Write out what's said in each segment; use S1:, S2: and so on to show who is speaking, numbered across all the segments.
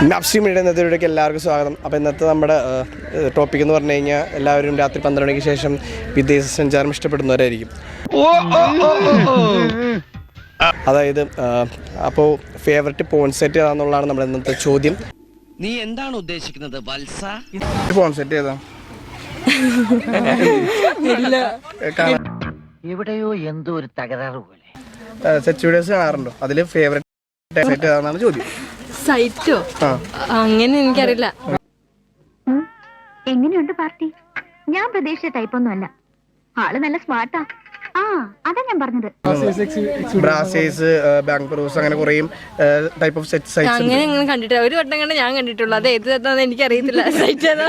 S1: നഫ്സി മീഡിയ ഇന്നത്തെ വീഡിയോക്ക് എല്ലാവർക്കും സ്വാഗതം. അപ്പോൾ ഇന്നത്തെ നമ്മുടെ ടോപ്പിക് എന്ന് പറഞ്ഞു കഴിഞ്ഞാൽ എല്ലാവരും രാത്രി പന്ത്രണ്ട് മണിക്ക് ശേഷം വിദേശ സഞ്ചാരം ഇഷ്ടപ്പെടുന്നവരായിരിക്കും. അതായത് അപ്പോൾ ഫേവററ്റ് പോൺ സെറ്റ് ഏതാണെന്നുള്ളതാണ് നമ്മുടെ ഇന്നത്തെ ചോദ്യം.
S2: നീ എന്താണ് ഉദ്ദേശിക്കുന്നത് വത്സ?
S1: പോൺ സെറ്റ് ഏതാ?
S3: എവിടെയോ എന്തോ ഒരു തകരാറ് പോലെ.
S1: സെറ്റ് വീഡിയോസ് കാണാറുണ്ടോ? അതിൽ ഫേവററ്റ് സെറ്റ് ഏതാണെന്നാണ് ചോദ്യം.
S4: സൈറ്റോ?
S1: ആ.
S4: അങ്ങനെ എനിക്കറിയില്ല.
S5: എങ്ങനെയുണ്ട് പാർട്ടി? ഞാൻ പ്രതീക്ഷിച്ച ടൈപ്പ് ഒന്നും അല്ല. ആൾ നല്ല സ്മാർട്ടാ ആ അതാ ഞാൻ പറഞ്ഞത്.
S1: ബ്രാസേഴ്സ് ബാങ്ക് പ്രൂസ് അങ്ങനെ കുറേ ടൈപ്പ് ഓഫ് സെറ്റ് സൈസ്
S4: അങ്ങനെ അങ്ങനെ കണ്ടിട്ടില്ല. ഒരു വട്ടം കണ്ട് ഞാൻ കണ്ടിട്ടുള്ളൂ. അത് ഏത് തത്താന്ന് എനിക്കറിയത്തില്ല. സൈറ്റ് ഏതാ?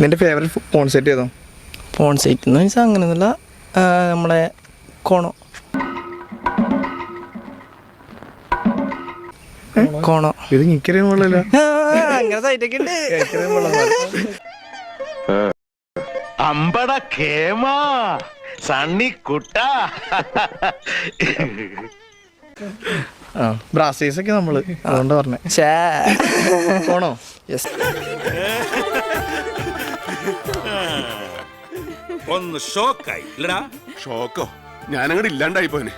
S1: നിന്റെ ഫേവറേറ്റ് ഫോൺ സെറ്റ് ഏതോ?
S6: ഫോൺ സെറ്റ് എന്ന് വെച്ചാൽ അങ്ങനെയൊന്നുമില്ല. നമ്മളെ നമ്മുടെ കോണോ കോണോ?
S1: ഇത്
S6: അങ്ങനെ സൈറ്റൊക്കെ ഉണ്ട്.
S7: അമ്പട കേമാ സണ്ണി കുട്ട.
S1: ബ്രാസേഴ്സ് ഒക്കെ നമ്മൾ. അതുകൊണ്ട് പറഞ്ഞേ. പോണോ
S6: Yes.
S8: ഒന്ന് ഷോക്കായി. ഇല്ലടാ.
S9: ഷോക്കോ? ഞാനങ്ങോട്ട് ഇല്ലാണ്ടായി പോനെ